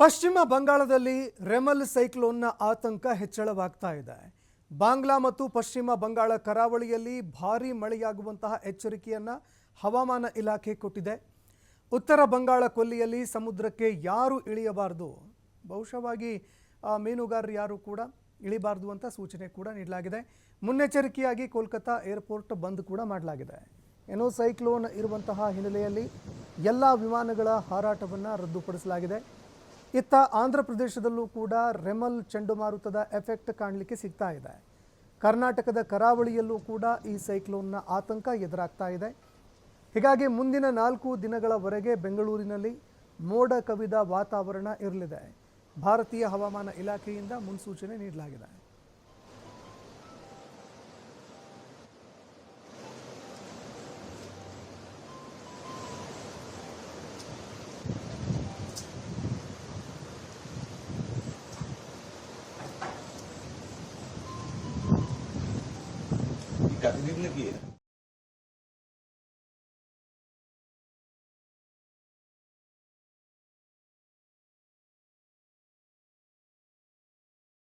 ಪಶ್ಚಿಮ ಬಂಗಾಳದಲ್ಲಿ ರೆಮಲ್ ಸೈಕ್ಲೋನ್ನ ಆತಂಕ ಹೆಚ್ಚಳವಾಗ್ತಾ ಇದೆ. ಬಾಂಗ್ಲಾ ಮತ್ತು ಪಶ್ಚಿಮ ಬಂಗಾಳ ಕರಾವಳಿಯಲ್ಲಿ ಭಾರೀ ಮಳೆಯಾಗುವಂತಹ ಎಚ್ಚರಿಕೆಯನ್ನು ಹವಾಮಾನ ಇಲಾಖೆ ಕೊಟ್ಟಿದೆ. ಉತ್ತರ ಬಂಗಾಳ ಕೊಲ್ಲಿಯಲ್ಲಿ ಸಮುದ್ರಕ್ಕೆ ಯಾರು ಇಳಿಯಬಾರದು? ಬಹುಶಃವಾಗಿ ಮೀನುಗಾರರು ಯಾರು ಕೂಡ ಇಳಿಬಾರದು ಅಂತ ಸೂಚನೆ ಕೂಡ ನೀಡಲಾಗಿದೆ. ಮುನ್ನೆಚ್ಚರಿಕೆಯಾಗಿ ಕೋಲ್ಕತ್ತಾ ಏರ್ಪೋರ್ಟ್ ಬಂದ್ ಕೂಡ ಮಾಡಲಾಗಿದೆ. ಏನೋ ಸೈಕ್ಲೋನ್ ಇರುವಂತಹ ಹಿನ್ನೆಲೆಯಲ್ಲಿ ಎಲ್ಲ ವಿಮಾನಗಳ ಹಾರಾಟವನ್ನು ರದ್ದುಪಡಿಸಲಾಗಿದೆ. ಇತ್ತ ಆಂಧ್ರ ಪ್ರದೇಶದಲ್ಲೂ ಕೂಡ ರೆಮಲ್ ಚಂಡಮಾರುತದ ಎಫೆಕ್ಟ್ ಕಾಣಲಿಕ್ಕೆ ಸಿಗ್ತಾ ಇದೆ. ಕರ್ನಾಟಕದ ಕರಾವಳಿಯಲ್ಲೂ ಕೂಡ ಈ ಸೈಕ್ಲೋನ್ನ ಆತಂಕ ಎದುರಾಗ್ತಾ ಇದೆ. ಹೀಗಾಗಿ ಮುಂದಿನ ನಾಲ್ಕು ದಿನಗಳವರೆಗೆ ಬೆಂಗಳೂರಿನಲ್ಲಿ ಮೋಡ ಕವಿದ ವಾತಾವರಣ ಇರಲಿದೆ. ಭಾರತೀಯ ಹವಾಮಾನ ಇಲಾಖೆಯಿಂದ ಮುನ್ಸೂಚನೆ ನೀಡಲಾಗಿದೆ. กับนิดนึงอีก